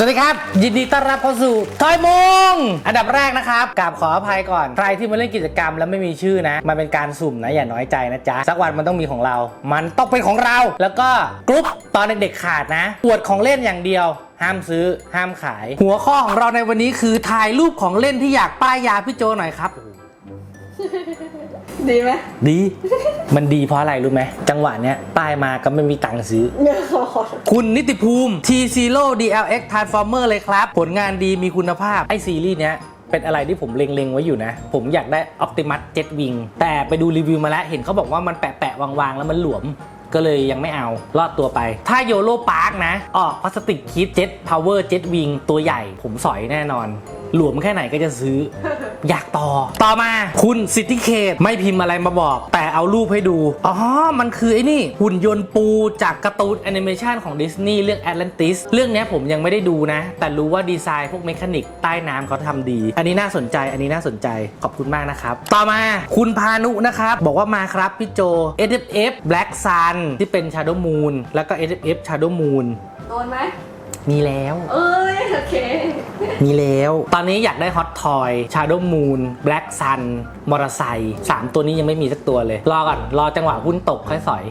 สวัสดีครับ ยินดีต้อนรับเข้าสู่ทอยมง อันดับแรกนะครับกราบขออภัยก่อน ใครที่มาเล่นกิจกรรมแล้วไม่มีชื่อนะ มันเป็นการสุ่มนะ อย่าน้อยใจนะจ๊ะ สักวันมันต้องมีของเรา มันต้องเป็นของเรา แล้วก็กรุ๊ปตอนเด็กๆขาดนะ อวดของเล่นอย่างเดียวห้ามซื้อห้ามขาย หัวข้อของเราในวันนี้คือถ่ายรูปของเล่นที่อยากป้ายยาพี่โจหน่อยครับ ดีไหมดี มันดีเพราะอะไรรู้ไหม จังหวะเนี้ยป้ายมาก็ไม่มีตังค์ซื้อ คุณนิติภูมิ T Zero DLX Transformer เลยครับ ผลงานดีมีคุณภาพ ไอซีรีส์เนี้ยเป็นอะไรที่ผมเล็ง ๆ ไว้อยู่นะ ผมอยากได้ Optimus Jet Wing แต่ไปดูรีวิวมาแล้ว เห็นเขาบอกว่ามันแปะๆวาง ๆ แล้วมันหลวมก็เลยยังไม่เอารอดตัวไป ถ้าโยโ o พาร์คนะ ออกพลาสติกคิด Jet Power Jet Wing ตัวใหญ่ ผมสอยแน่นอนหลวมแค่ไหนก็จะซื้อ อยากต่อ ต่อมาคุณสิทธิเคตไม่พิมพ์อะไรมาบอก แต่เอารูปให้ดู อ๋อ มันคือไอ้นี่ หุ่นยนต์ปูจากการ์ตูนแอนิเมชันของดิสนีย์เรื่อง Atlantis เรื่องเนี้ยผมยังไม่ได้ดูนะ แต่รู้ว่าดีไซน์พวกเมคานิกใต้น้ำเขาทำดี อันนี้น่าสนใจ อันนี้น่าสนใจ ขอบคุณมากนะครับ ต่อมาคุณพานุนะครับ บอกว่ามาครับพี่โจ SFF Black Sun ที่เป็น Shadow Moon แล้วก็ SFF Shadow Moon โดนไหม มีแล้ว เอ้ยโอเค มีแล้ว ตอนนี้อยากได้ฮอตทอย Shadow Moon Black Sun มอเตอร์ไซค์สามตัวนี้ยังไม่มีสักตัวเลย รอก่อน รอจังหวะหุ้นตกค่อยสอย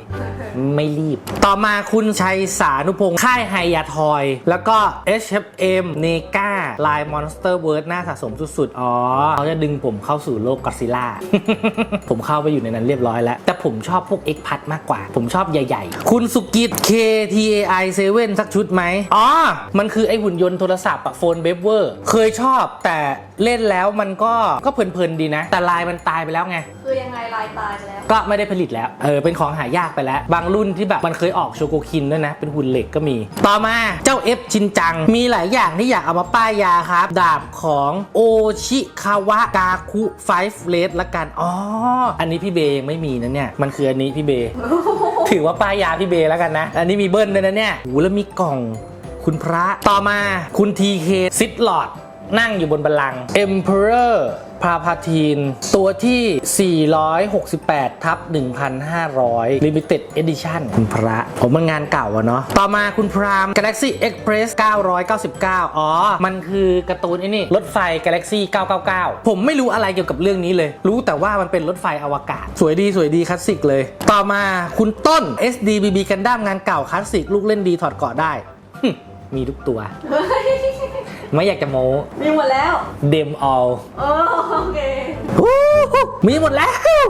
ไม่รีบ ต่อมาคุณชัยสานุพงศ์ค่ายไฮยาทอย แล้วก็ HFM n e g a ลายมอนสเตอร์เวิร์ดหน่าสะสมสุดๆ อ๋อ เขาจะดึงผมเข้าสู่โลกก d ซิล่า ผมเข้าไปอยู่ในนั้นเรียบร้อยแล้ว แต่ผมชอบพวกอีกพัดมากกว่า ผมชอบใหญ่ๆ คุณสุกิต KTAI 7สักชุดไหม อ๋อ มันคือไอหุ่นยนต์โทรศัพท์อะโฟนเบเวอร์ เคยชอบแต่ เล่นแล้วมันก็ก็เพลินๆดีนะ แต่ลายมันตายไปแล้วไง คือยังไงลายตายไปแล้ว ก็ไม่ได้ผลิตแล้ว เออ เป็นของหายากไปแล้ว บางรุ่นที่แบบมันเคยออกโชโกคินด้วยนะ เป็นหุ่นเหล็กก็มี ต่อมาเจ้า F ชินจัง มีหลายอย่างที่อยากเอามาป้ายยาครับ ดาบของโอชิคาวะกาคุ5 Red ละกัน อ๋อ อันนี้พี่เบย์ยังไม่มีนะเนี่ย มันคืออันนี้พี่เบย์ถือว่าป้ายยาพี่เบย์แล้วกันนะ อันนี้มีเบิ้ลด้วยนะเนี่ยโหแล้วมีกล่องคุณพระ ต่อมาคุณทีเคซิดลอด นั่งอยู่บนบัลลังก์ Emperor พาพาทีน ตัวที่ 468 ทับ 1,500 Limited Edition คุณพระ ผมมันงานเก่าอะเนาะ ต่อมาคุณพราม Galaxy Express 999 อ๋อ มันคือการ์ตูนไอ้นี่ รถไฟ Galaxy 999 ผมไม่รู้อะไรเกี่ยวกับเรื่องนี้เลย รู้แต่ว่ามันเป็นรถไฟอวกาศ สวยดีสวยดีคลาสสิกเลย ต่อมาคุณต้น SDBB กันดั้มงานเก่าคลาสสิกลูกเล่นดีถอดเกาะได้ มีทุกตัว ไม่อยากจะโม้มีหมดแล้ว เดมออลเออโอเคมีหมดแล้ว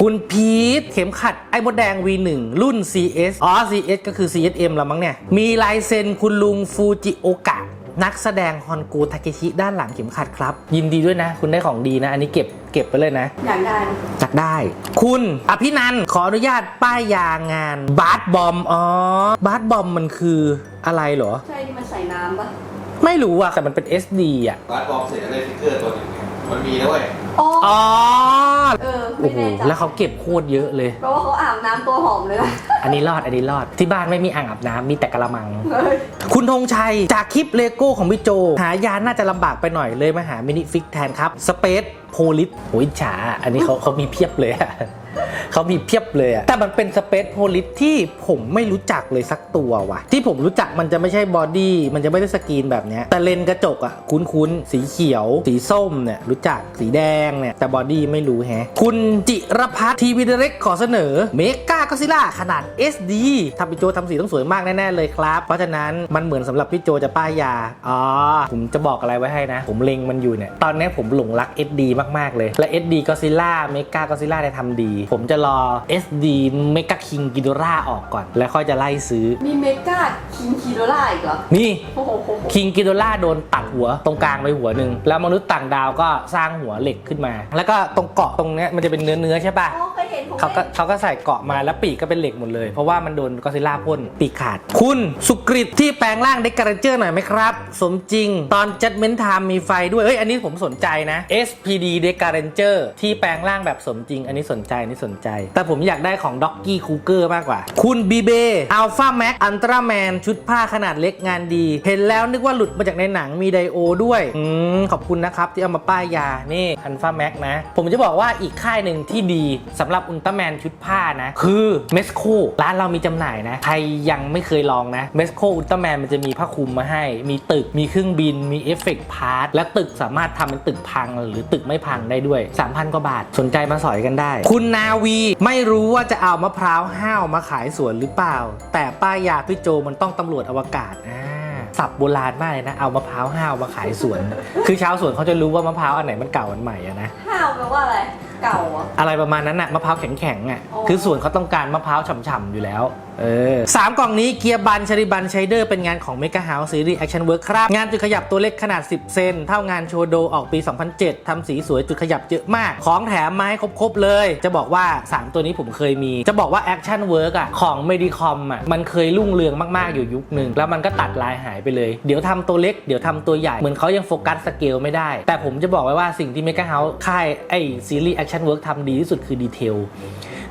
คุณพีทเข็มขัดไอ้มดแดง V1 รุ่น CS อ๋อ CS ก็คือ CSM ละมั้งเนี่ย มีลายเซ็นคุณลุงฟูจิโอกะนักแสดงฮอนกูทาเคชิด้านหลังเข็มขัดครับ ยินดีด้วยนะ คุณได้ของดีนะ อันนี้เก็บเก็บไปเลยนะ อยากได้นะจักได้ คุณอภินันท์ขออนุญาตป้ายยางานบาสบอมอ๋อบาสบอมมันคืออะไรเหรอ ใช่ที่มันใส่น้ำปะ ไม่รู้อะแต่มันเป็น SD อะบาสบอมเสร็จแล้วได้ฟิกเกอร์ตัวหนึ่งเนี่ยมันมีนะเว้ยอ๋ออ๋อ เออโอ้ไม่โห แน่ใจแล้วเขาเก็บโคตรเยอะเลย เพราะว่าเขาอาบน้ำตัวหอมเลยนะอันนี้รอด อันนี้รอด ที่บ้านไม่มีอ่างอาบน้ำมีแต่กระมัง เฮ้ยคุณธงชัย จากคลิปเลโก้ของพี่โจ หายานน่าจะลำบากไปหน่อยเลยมาหามินิฟิกแทนครับ สเปซโพลิสโหยฉา อันนี้เขาเขามีเพียบเลยอะเขามีเพียบเลยอะแต่มันเป็นสเปซโพลิสที่ผมไม่รู้จักเลยสักตัวว่ะ ที่ผมรู้จักมันจะไม่ใช่บอดี้มันจะไม่ได้สกรีนแบบเนี้ยแต่เลนกระจกอะคุ้นๆ สีเขียว สีส้มเนี่ยรู้จักสีแดงเนี่ยแต่บอดี้ไม่รู้แฮะ คุณจิรพัฒน์ทีวีเด็กขอเสนอเมกาก็ซิล่าขนาด SD ทำพี่โจทำสีต้องสวยมากแน่ ๆ เลยครับ เพราะฉะนั้นมันเหมือนสำหรับพี่โจจะป้ายยาอ๋อผมจะบอกอะไรไว้ให้นะ ผมเล็งมันอยู่เนี่ยตอนนี้ผมหลงรัก SD มากๆเลยและ SD ก็ซิล่าเมกาก็ซิล่าได้ทำดีผมจะรอ SD เมกาคิงกิโดราออกก่อน แล้วค่อยจะไล่ซื้อ มีเมกาคิงคีโดล่าอีกเหรอ นี่โอ้โหคิงกิโดล่าโดนตัดหัวตรงกลางไปหัวหนึ่งแล้วมนุษย์ต่างดาวก็สร้างหัวเหล็กขึ้นมา แล้วก็ตรงเกาะตรงเนี้ยมันจะเป็นเนื้อเนื้อๆใช่ปะอ๋อ เคยเห็นผมเขาก็เขาก็ใส่เกาะมาแล้วปีกก็เป็นเหล็กหมดเลย เพราะว่ามันโดนก็อดซิลล่าพ่นปีกขาด คุณสุกริตที่แปลงร่างเด็กการเจอร์หน่อยไหมครับ สมจริงตอนจัดเมนทามมีไฟด้วยเอ้ยอันนี้ผมสนใจนะ SPD เด็กการเจอร์ที่แปลงร่างแบบสมจริง อันนี้สนใจอันนี้สนใจ แต่ผมอยากได้ของด็อกกี้คูเกอร์มากกว่า คุณบีเบอัลฟาแม็กอันตราแมนชุดผ้าขนาดเล็กงานดี เห็นแล้วนึกว่าหลุดมาจากในหนังมีไดโอด้วยอืมขอบคุณนะครับที่เอามาป้ายยานี่อันฟาแม็กนะ ผมจะบอกว่าอีกค่ายหนึ่งที่ดีสำหรับอุณอุลตร้าแมนชุดผ้านะ คือเมสโคร้านเรามีจำหน่ายนะ ใครยังไม่เคยลองนะเมสโคอุลตร้าแมนมันจะมีผ้าคลุมมาให้ มีตึกมีเครื่องบิน มีเอฟเฟกต์พาร์ทและตึกสามารถทำเป็นตึกพังหรือตึกไม่พังได้ด้วย 3,000 กว่าบาทสนใจมาสอยกันได้ คุณนาวีไม่รู้ว่าจะเอามะพร้าวห้าวมาขายสวนหรือเปล่า แต่ป้ายยาพี่โจมันต้องตำรวจอวกาศอ่าสับโบราณมากเลยนะ เอามะพร้าวห้าวมาขายสวน คือชาวสวนเขาจะรู้ว่ามะพร้าวอันไหนมันเก่าอันใหม่อะนะ ห้าวแปลว่าอะไร เก่าเหรอะอะไรประมาณนั้นน่ะมะพร้าวแข็งๆอะอ๋อ คือส่วนเขาต้องการมะพร้าวฉ่ำๆอยู่แล้ว เออสามกล่องนี้เกียร์บันชริบันไชเดอร์เป็นงานของ Mega House Series Action Work ครับ งานจุดขยับตัวเล็กขนาด 10 เซนเท่างานโชโดออกปี 2007ทำสีสวยจุดขยับเยอะมาก ของแถมมาให้ครบๆเลย จะบอกว่า 3 ตัวนี้ผมเคยมี จะบอกว่า Action Work อะของ Medicom อะมันเคยรุ่งเรืองมากๆอยู่ยุคหนึ่งแล้วมันก็ตัดลายหายไปเลย เดี๋ยวทำตัวเล็กเดี๋ยวทำตัวใหญ่เหมือนเขายังโฟกัสสเกลไม่ได้ แต่ผมจะบอกไว้ว่าสิ่งที่ Mega House ค่ายไอซีรีส์ Action Work ทำดีที่สุดคือดีเทล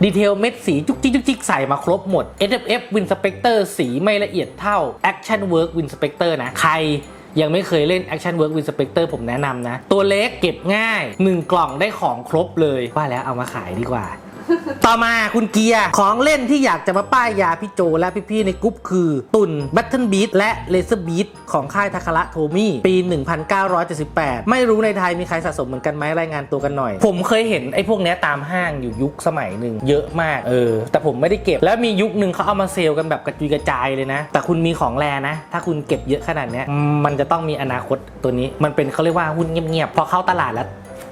ดีเทลเม็ดสีจุกจิกจุกจิกใส่มาครบหมด SFF Win Spectre สีไม่ละเอียดเท่า Action Work Win Spectre นะ ใครยังไม่เคยเล่น Action Work Win Spectre ผมแนะนำนะ ตัวเล็กเก็บง่าย 1 กล่องได้ของครบเลยว่าแล้วเอามาขายดีกว่า ต่อมาคุณเกียร์ของเล่นที่อยากจะมาป้ายยาพี่โจและพี่ๆในกรุ๊ปคือตุน Battle Beat และ Laser Beat ของค่ายทาคาระโทมี่ปี 1978 ไม่รู้ในไทยมีใครสะสมเหมือนกันไหมรายงานตัวกันหน่อย ผมเคยเห็นไอ้พวกนี้ตามห้างอยู่ยุคสมัยหนึ่งเยอะมากเออ แต่ผมไม่ได้เก็บแล้วมียุคหนึ่งเขาเอามาเซลล์กันแบบกระจุยกระจายเลยนะ แต่คุณมีของแรนะ ถ้าคุณเก็บเยอะขนาดนี้มันจะต้องมีอนาคตตัวนี้มันเป็นเขาเรียกว่าหุ้นเงียบๆพอเข้าตลาดแล้ว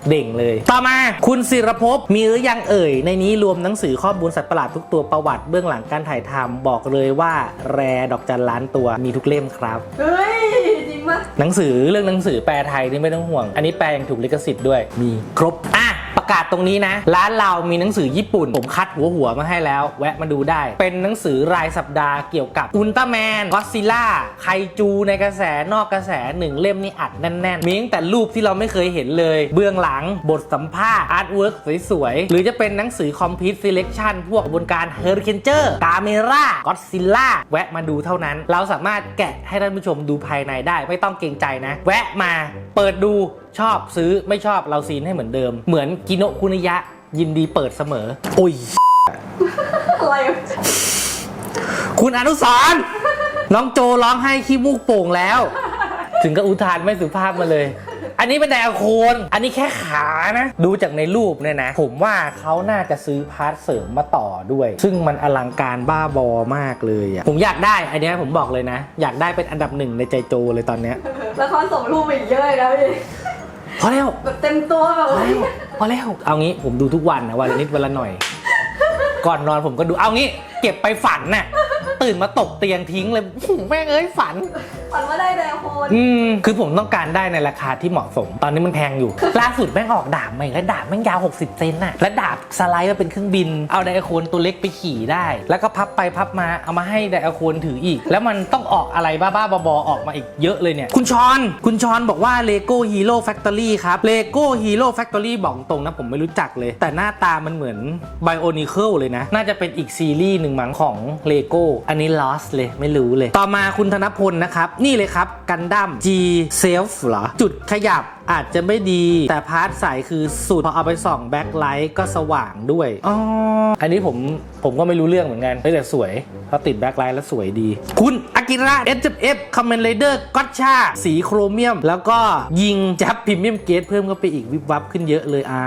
เด่งเลย ต่อมาคุณศิรภพมีหรือยังเอ่ย ในนี้รวมหนังสือข้อมูลสัตว์ประหลาดทุกตัวประวัติเบื้องหลังการถ่ายทำบอกเลยว่าแรดอกจันล้านตัวมีทุกเล่มครับ เฮ้ย จริงปะหนังสือเรื่องหนังสือแปลไทยนี่ไม่ต้องห่วง อันนี้แปลยังถูกลิขสิทธิ์ด้วยมีครบอะ ประกาศตรงนี้นะ ร้านเรามีหนังสือญี่ปุ่น ผมคัดหัวหัวๆมาให้แล้ว แวะมาดูได้ เป็นหนังสือรายสัปดาห์เกี่ยวกับอุลตร้าแมนก็ซิล่าไคจูในกระแสนอกกระแสหนึ่งเล่มนี่อัดแน่นๆ มีตั้งแต่รูปที่เราไม่เคยเห็นเลย เบื้องหลังบทสัมภาษณ์อาร์ตเวิร์กสวยๆ หรือจะเป็นหนังสือคอมพิวต์ e เล c ชันพวกกระบวนการเฮอริเคนเจอร์กาเมราก็ซิล่าแวะมาดูเท่านั้น เราสามารถแกะให้ท่านผู้ชมดูภายในได้ไม่ต้องเกรงใจนะ แวะมาเปิดดู ชอบซื้อไม่ชอบเราซีนให้เหมือนเดิม เหมือนกิโนะคุนิยะ ยินดีเปิดเสมอโอ้ย อะไรวะคุณอนุสรณ์น้องโจร้องให้ขี้มูกโป่งแล้ว ถึงกับอุทานไม่สุภาพมาเลย อันนี้เป็นไดอะโคน อันนี้แค่ขานะ ดูจากในรูปเนี่ยนะ ผมว่าเขาน่าจะซื้อพาร์ทเสริมมาต่อด้วย ซึ่งมันอลังการบ้าบอมากเลยอะผมอยากได้ อันเนี้ยผมบอกเลยนะ อยากได้เป็นอันดับหนึ่งในใจโจเลยตอนเนี้ยละครส่งรูปมาอีกเยอะเลยนะพี่ พอแล้วแบบเต็มตัวแบบพอแล้วพอแล้วเอางี้ผมดูทุกวันนะวันละนิดวันละหน่อย ก่อนนอนผมก็ดูเอางี้เก็บไปฝันน่ะ ตื่นมาตกเตียงทิ้งเลยอื้อหือแม่งเอ้ยฝัน ฝันว่าได้ไดโคนอืมคือผมต้องการได้ในราคาที่เหมาะสม ตอนนี้มันแพงอยู่ ล่าสุดแม่งออกดาบใหม่แล้วดาบแม่งยาว 60 เซนน่ะ แล้วดาบสไลด์มาเป็นเครื่องบิน เอาไดอะโคนตัวเล็กไปขี่ได้ แล้วก็พับไปพับมาเอามาให้ไดอะโคนถืออีก แล้วมันต้องออกอะไรบ้าๆบอๆออกมาอีกเยอะเลยเนี่ย คุณชอน คุณชอนบอกว่า Lego Hero Factory ครับ Lego Hero Factory บอกตรงนะผมไม่รู้จักเลย แต่หน้าตามันเหมือน Bionicle เลยนะ น่าจะเป็นอีกซีรีส์หนึ่งมั้งของเลโก้อันนี้ Lost เลยไม่รู้เลย ต่อมาคุณธนพลนะครับ นี่เลยครับกันดั้ม G Self เหรอ จุดขยับ อาจจะไม่ดี แต่พาร์ทใสคือสุดพอเอาไปส่องแบ็คไลท์ก็สว่างด้วยอ๋ออันนี้ผมผมก็ไม่รู้เรื่องเหมือนกันเฮ้ยแต่สวยเพราะติดแบ็คไลท์แล้วสวยดี คุณอากิระ SFF Kamen Rider ก็ชาสีโครเมียม แล้วก็ยิงจับพรีเมียมเกตเพิ่มเข้าไปอีกวิบวับขึ้นเยอะเลยอ่า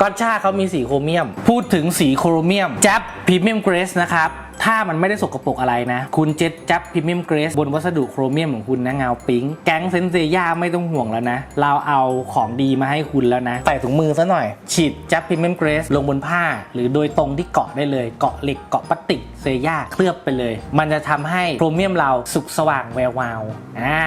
ก็ชาเขามีสีโครเมียม พูดถึงสีโครเมียมจับพรีเมียมเกรสนะครับ ถ้ามันไม่ได้สกปรกอะไรนะ คุณเจ็ดจับพรีเมียมเกรสบนวัสดุโครเมียมของคุณนะเงาปิ้ง แก๊งเซนเซย่าไม่ต้องห่วงแล้วนะ เราเอาของดีมาให้คุณแล้วนะ ใส่ถุงมือซะหน่อย ฉีดจับพรีเมียมเกรสลงบนผ้า หรือโดยตรงที่เกาะได้เลย เกาะเหล็กเกาะพลาสติกเซย่าเคลือบไปเลย มันจะทำให้โครเมียมเราสุกสว่างแวววาวอ่า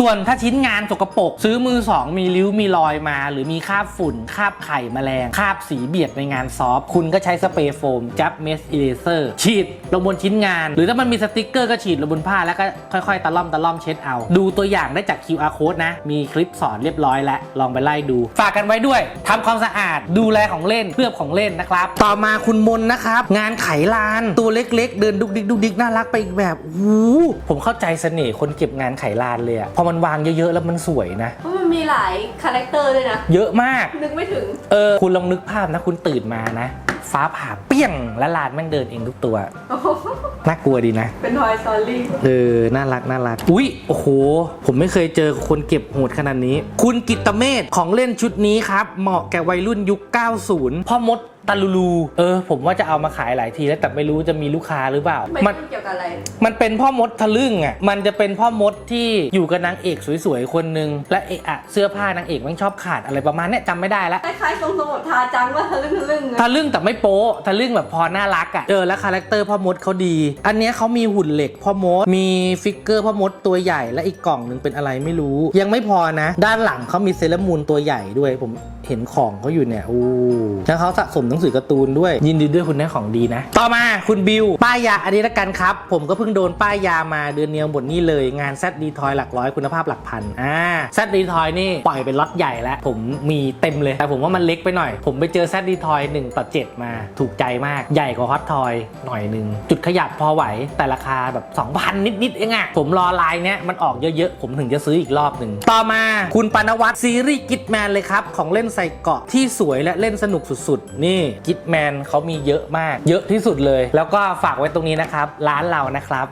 ส่วนถ้าชิ้นงานสกปรกซื้อมือ 2 มีริ้วมีรอยมา หรือมีคราบฝุ่นคราบไข่แมลงคราบสีเบียดในงานซอฟคุณก็ใช้สเปรย์โฟมจับเมสอิเลเซอร์ฉีดลงบนชิ้นงาน หรือถ้ามันมีสติกเกอร์ก็ฉีดลงบนผ้าแล้วก็ค่อยๆ ตะล่อมตะล่อมเช็ดเอา ดูตัวอย่างได้จาก QR code นะ มีคลิปสอนเรียบร้อยแล้ว ลองไปไล่ดู ฝากกันไว้ด้วยทำความสะอาดดูแลของเล่นเคลือบของเล่นนะครับ ต่อมาคุณมนนะครับ งานไขลานตัวเล็ก ๆ เดินดุกดิกดุกดิกน่ารักไปอีกแบบโอ้ผมเข้าใจเสน่ห์คนเก็บงานไขลานเลยอะพอมันวางเยอะๆ แล้วมันสวยนะเพราะมันมีหลายคาแรคเตอร์ด้วยนะ เยอะมาก นึกไม่ถึง เออ คุณลองนึกภาพนะ คุณตื่นมานะไฟฟ้าผ่าเปี้ยง และลานแม่งเดินเองทุกตัว น่ากลัวดีนะ เป็น Toy Story เออ น่ารัก น่ารัก อุ๊ย โอ้โห ผมไม่เคยเจอคนเก็บโหดขนาดนี้ คุณกิตเมธของเล่นชุดนี้ครับ เหมาะแก่วัยรุ่นยุค 90 พ่อมด ตาลูลูเออ ผมว่าจะเอามาขายหลายทีแล้วแต่ไม่รู้จะมีลูกค้าหรือเปล่าไม่มันเกี่ยวกับอะไร มันเป็นพ่อมดทะลึ่งอะมันจะเป็นพ่อมดที่อยู่กับนางเอกสวยๆคนหนึ่งและเอะอะเสื้อผ้านางเอกมันชอบขาดอะไรประมาณเนี้ยจำไม่ได้ละ คล้ายๆทรงสมุดทาจังว่าทะลึ่งทะลึ่งอะทะลึ่งแต่ไม่โป๊ะทะลึ่งแบบพอน่ารักอะ่ะ เออ แล้วคาแรคเตอร์พ่อมดเขาดี อันเนี้ยเขามีหุ่นเหล็กพ่อมด มีฟิกเกอร์พ่อมดตัวใหญ่ และอีกกล่องหนึ่งเป็นอะไรไม่รู้ ยังไม่พอนะ ด้านหลังเขามีเซเลอรามูนตัวใหญ่ด้วย ผม เห็นของเขาอยู่เนี่ยอู้แล้วเขาสะสมหนังสือการ์ตูนด้วย ยินดีด้วยคุณได้ของดีนะ ต่อมาคุณบิว ป้ายยาอันนี้ละกันครับ ผมก็เพิ่งโดนป้ายยามาเดือนเนียวหมดนี่เลยงานแซดดีทอยหลักร้อยคุณภาพหลักพันอ่าแซดดีทอยนี่ปล่อยเป็นล็อตใหญ่แล้ว ผมมีเต็มเลย แต่ผมว่ามันเล็กไปหน่อย ผมไปเจอแซดดีทอย1ต่อ7มาถูกใจมากใหญ่กว่าฮอตทอยหน่อยหนึ่งจุดขยับพอไหวแต่ราคาแบบ 2,000 นิดๆเองอะผมรอลายเนี้ยมันออกเยอะๆผมถึงจะซื้ออีกรอบหนึ่งต่อมาคุณปานวัตรซีรีส์กิทแมนเลยครับของเล่นใส่เกาะที่สวยและเล่นสนุกสุดๆ นี่กิทแมนเขามีเยอะมาก เยอะที่สุดเลย แล้วก็ฝากไว้ตรงนี้นะครับ ร้านเรานะครับ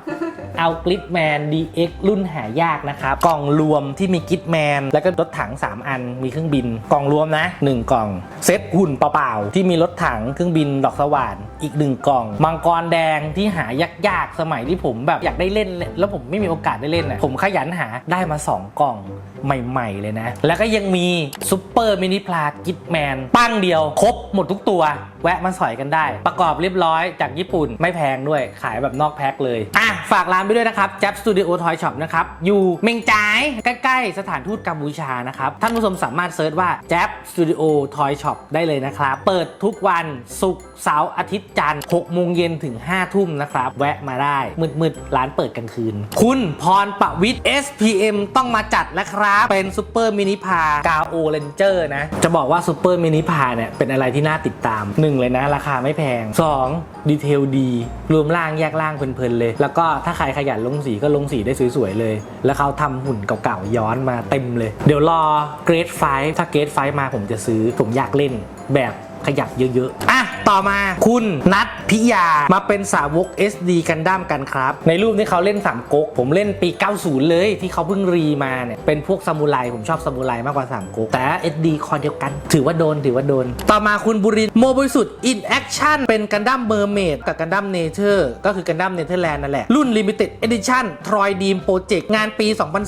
เอากลิตแมน DX รุ่นหายากนะครับ กล่องรวมที่มีกิตแมน แล้วก็รถถัง 3 อัน มีเครื่องบิน กล่องรวมนะ 1 กล่อง เซตหุ่นเปล่าๆ ที่มีรถถังเครื่องบินดอกสว่าน อีก1กล่อง มังกรแดงที่หายากๆ สมัยที่ผมแบบอยากได้เล่น แล้วผมไม่มีโอกาสได้เล่นนะผมขยันหาได้มา 2 กล่องใหม่ๆเลยนะ แล้วก็ยังมีซุปเปอร์มินิพลากิตแมนปั้งเดียว ครบหมดทุกตัว แวะมาสอยกันได้ ประกอบเรียบร้อยจากญี่ปุ่นไม่แพงด้วยขายแบบนอกแพ็คเลย อะ ฝากร้านไปด้วยนะครับ j a p Studio Toy Shop นะครับ อยู่เมงจายใกล้ๆ สถานทูตกัมพูชานะครับ ท่านผู้ชมสามารถเซิร์ชว่า j a p Studio Toy Shop ได้เลยนะครับ เปิดทุกวันศุกร์เสาร์อาทิตย์จันทร์6โมงเย็นถึง 5 ทุ่มนะครับ แวะมาได้ มืดๆ ร้านเปิดกลางคืน คุณพรประวิทย์ SPM ต้องมาจัดแล้วครับ เป็นซูเปอร์มินิพากาโอเรนเจอร์นะ จะบอกว่าซูเปอร์มินิพาเนี่ย เป็นอะไรที่น่าติดตาม 1 เลยนะ ราคาไม่แพง 2 ดีเทลดี รวมร่างแยกร่างเพลินๆเลย แล้วก็ถ้าใครขยันลงสีก็ลงสีได้สวยๆเลย แล้วเขาทำหุ่นเก่าๆย้อนมาเต็มเลย เดี๋ยวรอเกรดไฟถ้าเกรดไฟมาผมจะซื้อผมอยากเล่นแบบขยับเยอะๆ อะ ต่อมาคุณนัท พิยา มาเป็นสาวก SD กันดั้มกันครับ ในรูปที่เขาเล่นสามก๊กผมเล่นปี 90 เลยที่เขาเพิ่งรีมาเนี่ย เป็นพวกซามูไรผมชอบซามูไรมากกว่าสามก๊กแต่ SD คอเดียวกัน ถือว่าโดนถือว่าโดน ต่อมาคุณบุรินโมบริสุทธิ์อินแอคชั่นเป็นกันดั้มเมอร์เมดกับกันดั้มเนเธอร์ก็คือกันดั้มเนเธอร์แลนด์นั่นแหละรุ่น Limited Edition ทรอยดีมโปรเจกต์งานปี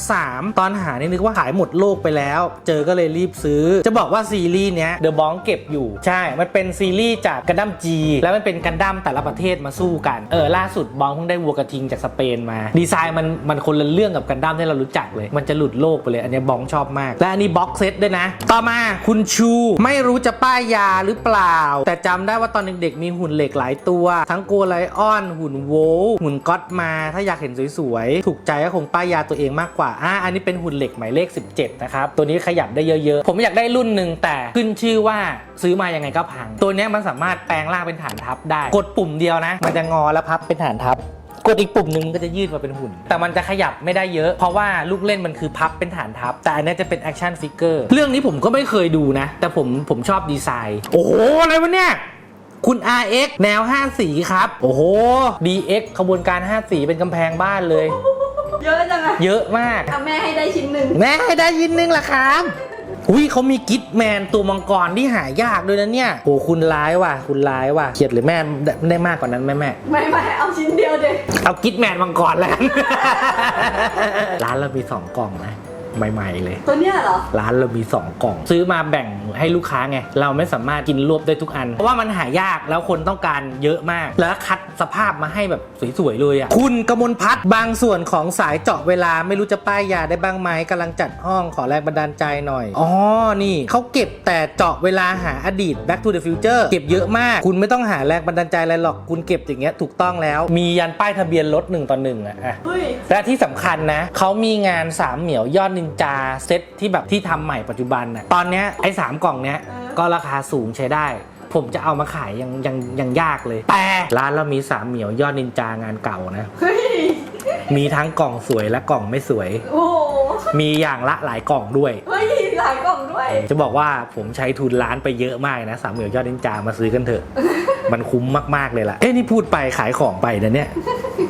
2003 ตอนหานี่นึกว่าขายหมดโลกไปแล้ว เจอก็เลยรีบซื้อ จะบอกว่าซีรีส์เนี้ยเดอะบองเก็บอยู่ใช่มันเป็นซีรีส์จากกันดั้ม G แล้วมันเป็นกันดั้มแต่ละประเทศมาสู้กัน เออล่าสุดบองเพิ่งได้วัวกระทิงจากสเปนมา ดีไซน์มันมันคนละเรื่องกับกันดั้มที่เรารู้จักเลย มันจะหลุดโลกไปเลย อันนี้บองชอบมาก และอันนี้บ็อกเซตด้วยนะ ต่อมาคุณชูไม่รู้จะป้ายยาหรือเปล่า แต่จำได้ว่าตอนเด็กๆมีหุ่นเหล็กหลายตัว ทั้งโกไลออน หุ่นโวหุ่นก็อตมา ถ้าอยากเห็นสวยๆ ถูกใจก็คงป้ายยาตัวเองมากกว่าอ่าอันนี้เป็นหุ่นเหล็กหมายเลข 17นะครับตัวนี้ขยับได้เยอะๆ ผมอยากได้รุ่นหนึ่งแต่ขึ้นชื่อว่าซื้อมายังไงก็พัง ตัวนี้มันสามารถแปลงร่างเป็นฐานทัพได้กดปุ่มเดียวนะ มันจะงอแล้วพับเป็นฐานทัพกดอีกปุ่มหนึ่งก็จะยืดมาเป็นหุ่น แต่มันจะขยับไม่ได้เยอะ เพราะว่าลูกเล่นมันคือพับเป็นฐานทัพแต่อันเนี้ยจะเป็นแอคชั่นฟิกเกอร์เรื่องนี้ผมก็ไม่เคยดูนะ แต่ผมผมชอบดีไซน์ โอ้โหอะไรวะเนี่ยคุณ RX แนว 5 สีครับ โอ้โห DX ขบวนการ 5 สีเป็นกำแพงบ้านเลย เยอะจังอะเยอะมาก เอาแม่ให้ได้ชิ้นหนึ่งแม่ให้ได้ยินนึงละครับ อุ้ยเขามีกิทแมนตัวมังกรที่หายากด้วยนะเนี่ยโอ้คุณร้ายว่ะ คุณร้ายว่ะเขียดหรือแม่ได้ได้มากกว่านั้นไหมแม่ ไม่ไม่เอาชิ้นเดียวเด็กเอากิทแมนมังกรแล้วกัน ร้านเรามี2กล่องนะ ใหม่ๆเลย ตัวเนี้ยเหรอ ร้านเรามี 2 กล่อง ซื้อมาแบ่งให้ลูกค้าไง เราไม่สามารถกินรวบได้ทุกอัน เพราะว่ามันหายากแล้วคนต้องการเยอะมาก แล้วคัดสภาพมาให้แบบสวยๆเลยอะคุณกมลพัฒน์บางส่วนของสายเจาะเวลาไม่รู้จะป้ายยาได้บ้างไหมกำลังจัดห้องขอแรงบันดาลใจหน่อยอ๋อนี่เขาเก็บแต่เจาะเวลาหาอดีต Back to the Future เก็บเยอะมาก คุณไม่ต้องหาแรงบันดาลใจอะไรหรอกคุณเก็บอย่างเงี้ยถูกต้องแล้ว มียันป้ายทะเบียนรถหนึ่งต่อหนึ่งอะอะเฮ้ย และที่สำคัญนะเขามีงานสามเหมียว ยอดนินจาเซตที่แบบที่ทำใหม่ปัจจุบันน่ะตอนเนี้ยไอ้สามกล่องเนี้ยเออก็ราคาสูงใช้ได้ ผมจะเอามาขายยังยังยังยากเลย แต่ร้านเรามีสามเหมียวยอดนินจางานเก่านะเฮ้ยมีทั้งกล่องสวยและกล่องไม่สวย โอ้โหมีอย่างละหลายกล่องด้วย เฮ้ย หลายกล่องด้วย จะบอกว่าผมใช้ทุนร้านไปเยอะมากนะสามเหมียวยอดนินจามาซื้อกันเถอะ มันคุ้มมาก ๆ เลยล่ะ เอ้นี่พูดไปขายของไปนะเนี่ย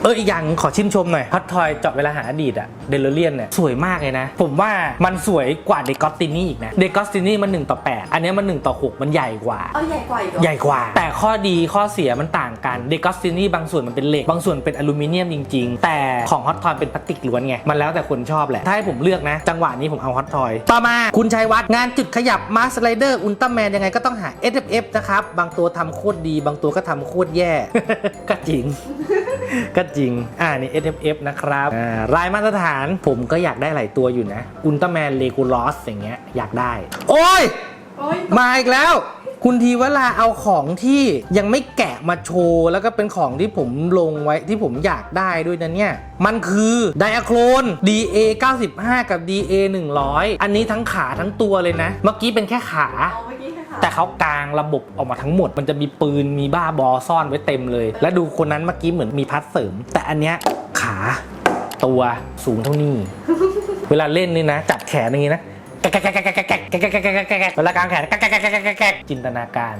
เอออีกอย่างขอชื่นชมหน่อยฮอตทอยเจาะเวลาหาอดีตอะเดลเลียนเนี่ยสวยมากเลยนะ ผมว่ามันสวยกว่าเดกอสตินี่อีกนะเดกอสตินี่มัน1ต่อ8 อันเนี้ยมัน1ต่อ6 มันใหญ่กว่า เอาใหญ่กว่าอีกเหรอใหญ่กว่า แต่ข้อดีข้อเสียมันต่างกันเดกอสตินี่บางส่วนมันเป็นเหล็ก บางส่วนเป็นอลูมิเนียมจริง ๆ แต่ของฮอตทอยเป็นพลาสติกล้วนไงมันแล้วแต่คนชอบแหละถ้าให้ผมเลือกนะ จังหวะนี้ผมเอาฮอตทอยต่อมาคุณชัยวัฒน์งานจุดขยับมาสไลเดอร์อุลตร้าแมนยังไงก็ต้องหา SFF นะครับบางตัวทำโคตรดีบางตัวก็ทำโคตรแย่ ก็จริง ก็จริง อ่านี่ SFF นะครับอ่ารายมาตรฐานผมก็อยากได้หลายตัวอยู่นะ อุลตร้าแมนเลกูลอสอย่างเงี้ยอยากได้ โอ้ย โอ๊ยมาอีกแล้ว คุณทีวลาเอาของที่ยังไม่แกะมาโชว์ แล้วก็เป็นของที่ผมลงไว้ที่ผมอยากได้ด้วยนะเนี่ย มันคือไดอะโครน DA 95 กับ DA 100 อันนี้ทั้งขาทั้งตัวเลยนะ เมื่อกี้เป็นแค่ขา เอาเมื่อกี้ แต่เขากางระบบออกมาทั้งหมด มันจะมีปืนมีบ้าบอซ่อนไว้เต็มเลย และดูคนนั้นเมื่อกี้เหมือนมีพัดเสริม แต่อันเนี้ยขาตัวสูงเท่านี้ เวลาเล่นนี่นะ จับแขนอย่างนี้นะแกะแกะแกะแกะแกะแกะแกะแกะเวลากางแขนแกะแกะแกะแกะแกะจินตนาการ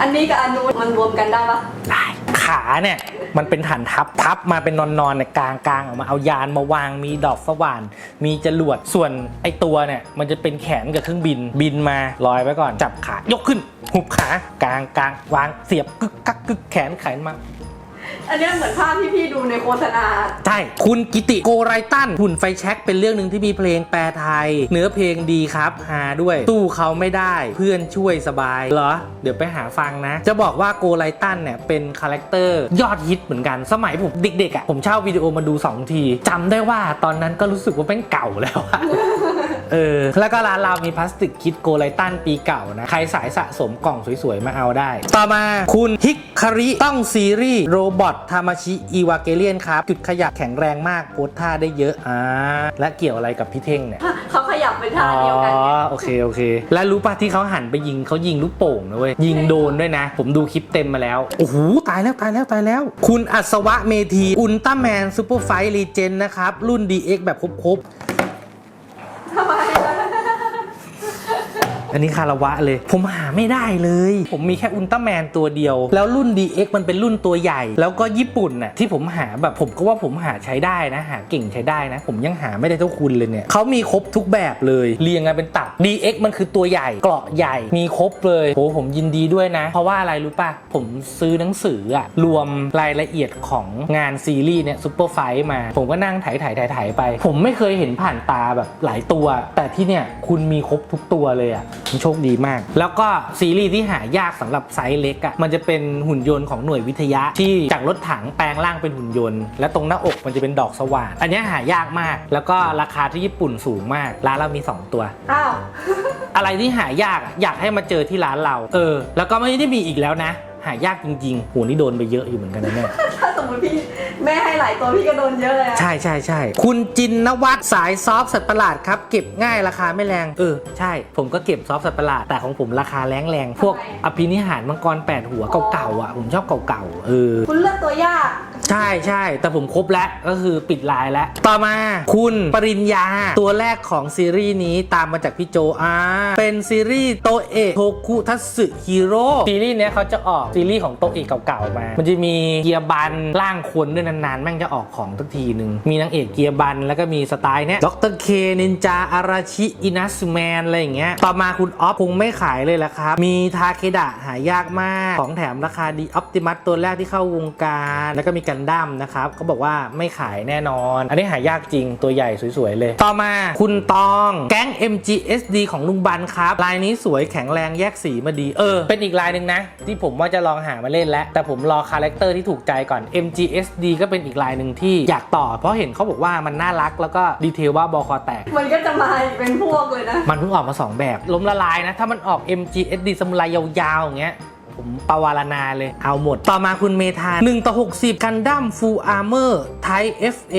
อันนี้กับอันนู้นมันรวมกันได้ปะได้ ขาเนี่ยมันเป็นฐานทับทับมาเป็นนอนๆเนี่ยกลางกลางออกมาเอายานมาวางมีดอกสว่าน มีจรวดส่วนไอตัวเนี่ยมันจะเป็นแขนกับเครื่องบินบินมาลอยไว้ก่อนจับขายกขึ้น หุบขากลางกลางวางเสียบกึกกักกึกแขนไขนมา อันเนี้ยเหมือนภาพที่พี่ดูในโฆษณา ใช่ คุณกิติโกไรตันหุ่นไฟแช็กเป็นเรื่องหนึ่งที่มีเพลงแปลไทย เนื้อเพลงดีครับหาด้วยสู้เขาไม่ได้เพื่อนช่วยสบายเหรอ เดี๋ยวไปหาฟังนะ จะบอกว่าโกไรตันเนี่ยเป็นคาแรคเตอร์ยอดฮิตเหมือนกันสมัยผมเด็กๆอะผมเช่าวิดีโอมาดู 2 ทีจำได้ว่าตอนนั้นก็รู้สึกว่าเป็นเก่าแล้วอะ เออ แล้วก็ร้านเรามีพลาสติกคิดโกไลตันปีเก่านะ ใครสายสะสมกล่องสวยๆ มาเอาได้ ต่อมาคุณฮิกคาริต้องซีรีส์โรบอททามาชิอีวาเกเลียนครับ จุดขยับแข็งแรงมากโพสท่าได้เยอะอ่าและเกี่ยวอะไรกับพี่เท่งเนี่ย เขาขยับเป็นท่าอ๋อเดียวกันไงโอเค โอเค แล้วรู้ป่ะที่เขาหันไปยิงเขายิงลูกโป่งนะเว้ย ยิงโดนด้วยนะ ผมดูคลิปเต็มมาแล้ว โอ้โห ตายแล้ว ตายแล้ว ตายแล้ว คุณอัศวะเมธี อุลตร้าแมนซูเปอร์ไฟท์รีเจนนะครับ รุ่น DX แบบครบๆ ทำไมล่ะ อันนี้คารวะเลย ผมหาไม่ได้เลย ผมมีแค่อุลตร้าแมนตัวเดียว แล้วรุ่น DX มันเป็นรุ่นตัวใหญ่ แล้วก็ญี่ปุ่นน่ะที่ผมหาแบบผมก็ว่าผมหาใช้ได้นะหาเก่งใช้ได้นะ ผมยังหาไม่ได้เท่าคุณเลยเนี่ยเขามีครบทุกแบบเลยเรียงกันเป็นตับ DX มันคือตัวใหญ่เกราะใหญ่มีครบเลยโหผมยินดีด้วยนะ เพราะว่าอะไรรู้ป่ะผมซื้อหนังสืออะรวมรายละเอียดของงานซีรีส์เนี่ยซูเปอร์ไฟมา ผมก็นั่งถ่ายถ่ายถ่ายถ่ายไป ผมไม่เคยเห็นผ่านตาแบบหลายตัว แต่ที่เนี่ยคุณมีครบทุกตัวเลยอะโชคดีมาก แล้วก็ซีรีส์ที่หายากสำหรับไซส์เล็กอะมันจะเป็นหุ่นยนต์ของหน่วยวิทยะที่จากรถถังแปลงร่างเป็นหุ่นยนต์ และตรงหน้าอกมันจะเป็นดอกสว่านอันเนี้ยหายากมาก แล้วก็ราคาที่ญี่ปุ่นสูงมากร้านเรามีสองตัวอ้าวอะไรที่หายากอะอยากให้มาเจอที่ร้านเรา เออ แล้วก็ไม่ได้มีอีกแล้วนะ หายากจริงๆโหนี่โดนไปเยอะอยู่เหมือนกันนะเนี่ย ถ้าสมมติพี่แม่ให้หลายตัวพี่ก็โดนเยอะเลยอะใช่ใช่ใช่คุณจินนวัตสายซอฟต์สัตว์ประหลาดครับ เก็บง่ายราคาไม่แรง เออ ใช่ ผมก็เก็บซอฟต์สัตว์ประหลาด แต่ของผมราคาแรงแรงๆพวกอภินิหารมังกรแปดหัวเก่าๆอะ ผมชอบเก่าๆเออ คุณเลือกตัวยาก ใช่ใช่แต่ผมครบแล้วก็คือปิดไลน์แล้ว ต่อมาคุณปริญญาตัวแรกของซีรีส์นี้ตามมาจากพี่โจอาเป็นซีรีส์โตเอะโทคุทัตสึฮีโร่ซีรีส์เนี้ยเขาจะออกซีรีส์ของโตเอะเก่าๆมา มันจะมีเกียร์บันร่างคนด้วยนานๆ แม่งจะออกของทุกทีหนึ่งมีนางเอกเกียร์บันแล้วก็มีสไตล์เนี้ยด็อกเตอร์เคนินจาอาราชิอินัสแมนอะไรอย่างเงี้ยต่อมาคุณออฟคงไม่ขายเลยละครับ มีทาเคดะหายากมากของแถมราคาดีออ t ติมัสตัวแรกที่เข้าวงการ แล้วก็มีกันดั้มนะครับเขาบอกว่าไม่ขายแน่นอน อันนี้หายากจริงตัวใหญ่สวย ๆ เลย ต่อมาคุณตองแก๊ง MGSD ของลุงบันครับ ลายนี้สวยแข็งแรงแยกสีมาดีเออ เป็นอีกลายหนึ่งนะ ที่ผมว่าจะลองหามาเล่นแล้ว แต่ผมรอคาแรคเตอร์ที่ถูกใจก่อน MGSD ก็เป็นอีกลายหนึ่งที่อยากต่อ เพราะเห็นเขาบอกว่ามันน่ารักแล้วก็ดีเทลว่าบอคอแตก มันก็จะมาอีกเป็นพวกเลยนะ มันเพิ่งออกมา 2 แบบ ล้มละลายนะ ถ้ามันออก MGSD สมุไรยาวๆอย่างเงี้ย ผมปวารณาเลยเอาหมด ต่อมาคุณเมธา1ต่อ60 กันดั้ม Full Armor Type FA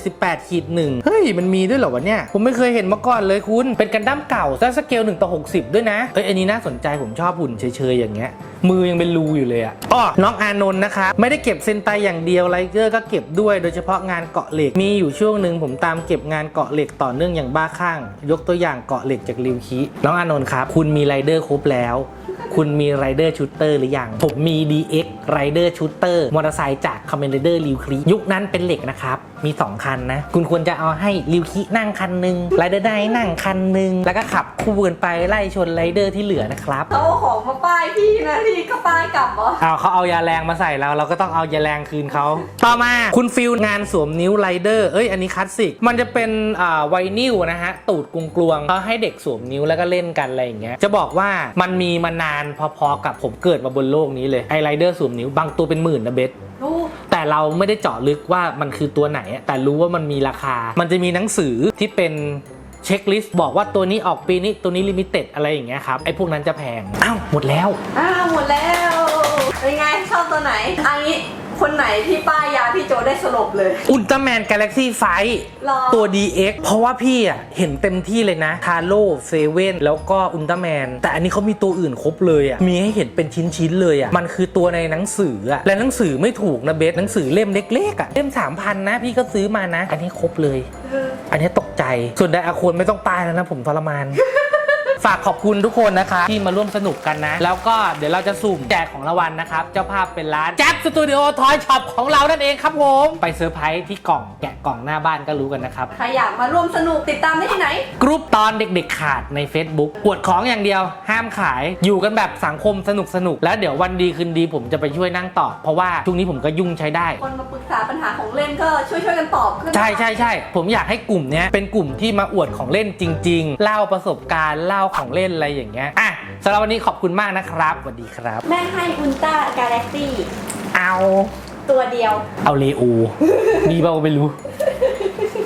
78ขีด1เฮ้ย มันมีด้วยเหรอวะเนี่ย ผมไม่เคยเห็นมาก่อนเลยคุณ เป็นกันดั้มเก่าซะสเกล1ต่อ60 ด้วยนะเอ้ยอันนี้น่าสนใจผมชอบหุ่นเฉยๆอย่างเงี้ยมือยังเป็นรูอยู่เลยอะอ้อน้องอานนท์นะครับไม่ได้เก็บเซนไตอย่างเดียวไลเกอร์ก็เก็บด้วยโดยเฉพาะงานเกาะเหล็กมีอยู่ช่วงหนึ่งผมตามเก็บงานเกาะเหล็กต่อเนื่องอย่างบ้าคลั่งยกตัวอย่างเกาะเหล็กจากริวคิน้องอานนท์ครับคุณมีไรเดอร์ครบแล้ว คุณมี Rider Shooter หรือยัง ผมมี DX Rider Shooter มอเตอร์ไซค์จาก c o m m a n d e r ริวคลียุคนั้นเป็นเหล็กนะครับ มี 2 คันนะ คุณควรจะเอาให้ริวคลีนั่งคันหนึ่ง Rider ได้นั่งคันหนึ่งแล้วก็ขับคู่กันไปไล่ชน Rider ที่เหลือนะครับเขาเอาของมาป้ายพี่นะพี่ก็ป้ายกลับเหรอเอาเขาเอายาแรงมาใส่เราเราก็ต้องเอายาแรงคืนเขาต่อมาคุณฟิลงานสวมนิ้วไรเดอร์เอ้ยอันนี้คลาสสิกมันจะเป็นอ่าไวนิลนะฮะตูดกลวงๆเขาให้เด็กสวมนิ้วแล้วก็เล่นกันอะไรอย่างเงี้ยจะบอกว่ามันมีมานานพอๆกับผมเกิดมาบนโลกนี้เลยไอไรเดอร์สวมนิ้วบางตัวเป็นหมื่นนะเบสลูกแต่เราไม่ได้เจาะลึกว่ามันคือตัวไหนอะแต่รู้ว่ามันมีราคา มันจะมีหนังสือที่เป็นเช็คลิสต์บอกว่าตัวนี้ออกปีนี้ตัวนี้ลิมิเต็ดอะไรอย่างเงี้ยครับไอ้พวกนั้นจะแพง อ้าว หมดแล้ว อ้าว หมดแล้ว เป็นไง ชอบตัวไหนอันนี้ คนไหนที่ป้ายยาพี่โจได้สลบเลย อุลตร้าแมนกาแล็กซี่ไฟหรอ ตัว DX เพราะว่าพี่อะเห็นเต็มที่เลยนะทาโร่เซเว่นแล้วก็อุลตร้าแมนแต่อันนี้เขามีตัวอื่นครบเลยอะมีให้เห็นเป็นชิ้นๆเลยอะมันคือตัวในหนังสืออะและหนังสือไม่ถูกนะเบสหนังสือเล่มเล็กๆอะเล่ม3,000นะพี่ก็ซื้อมานะ อันนี้ครบเลย เอออันนี้ตกใจ ส่วนไดอาโคนไม่ต้องตายแล้วนะผมทรมาน ฝากขอบคุณทุกคนนะคะที่มาร่วมสนุกกันนะ แล้วก็เดี๋ยวเราจะสุ่มแจกของรางวัลนะครับ เจ้าภาพเป็นร้านแจ็คสตูดิโอทอยช็อปของเรานั่นเองครับผม ไปเซอร์ไพรส์ที่กล่องแกะกล่องหน้าบ้านก็รู้กันนะครับ ใครอยากมาร่วมสนุกติดตามได้ที่ไหน กรุ๊ปตอนเด็กๆขาดใน Facebook ปวดของอย่างเดียว ห้ามขาย อยู่กันแบบสังคมสนุกสนุกๆแล้วเดี๋ยววันดีคืนดีผมจะไปช่วยนั่งตอบเพราะว่าช่วงนี้ผมก็ยุ่งใช้ได้ คนมาปรึกษาปัญหาของเล่นก็ช่วยช่วยๆกันตอบขึ้นใช่ใช่ใช่ผมอยากให้กลุ่มเนี้ยเป็นกลุ่มที่มาอวดของเล่นจริง ๆ เล่าประสบการณ์เล่าของเล่นอะไรอย่างเงี้ยอะสำหรับวันนี้ขอบคุณมากนะครับสวัสดีครับ แม่ให้อุลตร้ากาแล็กซี่เอา ตัวเดียว เอาเลโอมีเปล่าไม่รู้